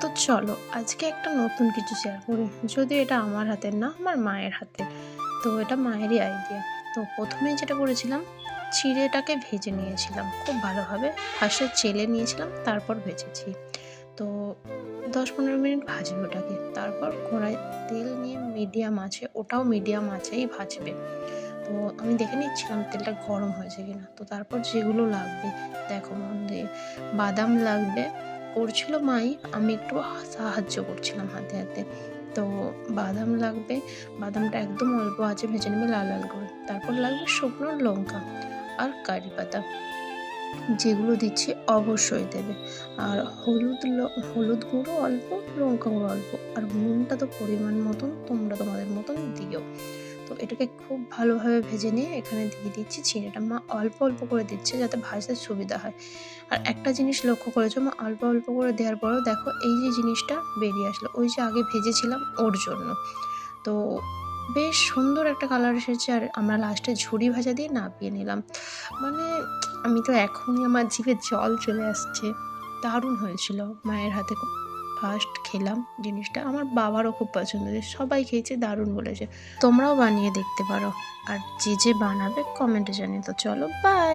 তো চলো, আজকে একটা নতুন কিছু শেয়ার করি। যদিও এটা আমার হাতের না, আমার মায়ের হাতে তো এটা মায়েরই আইডিয়া তো প্রথমেই যেটা করেছিলাম, চিড়েটাকে ভেজে নিয়েছিলাম। খুব ভালোভাবে। ফার্স্টে চেলে নিয়েছিলাম, তারপর ভেজেছি। তো দশ পনেরো মিনিট ভাজবে ওটাকে। তারপর কড়াই তেল নিয়ে মিডিয়াম আছে ওটাও মিডিয়াম আছেই ভাজবে। তো আমি দেখে নিচ্ছিলাম তেলটা গরম হয়েছে কিনা। তো তারপর যেগুলো লাগবে, দেখো মন দিয়ে। বাদাম লাগবে করছিল মাই আমি একটু সাহায্য করছিলাম হাতে হাতে। তো বাদাম লাগবে, বাদামটা একদম অল্প আছে, ভেজে নেবে লাল লাল করে। তারপর লাগবে শুকনো লঙ্কা আর কারি পাতা। যেগুলো দিচ্ছি অবশ্যই দেবে। আর হলুদ হলুদ গুঁড়ো অল্প, লঙ্কা গুঁড়ো অল্প। আর নুনটা তো পরিমাণ মতন, তোমরা তোমাদের মতন দিও। তো এটাকে খুব ভালোভাবে ভেজে নিয়ে এখানে দিয়ে দিচ্ছি চিনিটা। মা অল্প অল্প করে দিচ্ছে যাতে ভাজতে সুবিধা হয়। আর একটা জিনিস লক্ষ্য করেছ, মা অল্প অল্প করে দেওয়ার পরেও দেখো এই যে জিনিসটা বেরিয়ে আসলো। ওই যে আগে ভেজেছিলাম ওর জন্য। তো বেশ সুন্দর একটা কালার এসেছে আর আমরা লাস্টে ঝুড়ি ভাজা দিয়ে নাপিয়ে নিলাম। মানে আমি তো এখনই আমার জিভে জল চলে আসছে। দারুণ হয়েছিল মায়ের হাতে। ফার্স্ট খেলাম জিনিসটা। আমার বাবারও খুব পছন্দ হয়েছে সবাই খেয়েছে, দারুণ বলেছে। তোমরাও বানিয়ে দেখতে পারো। আর যে যে বানাবে কমেন্টে জানিয়ে তো চলো বাই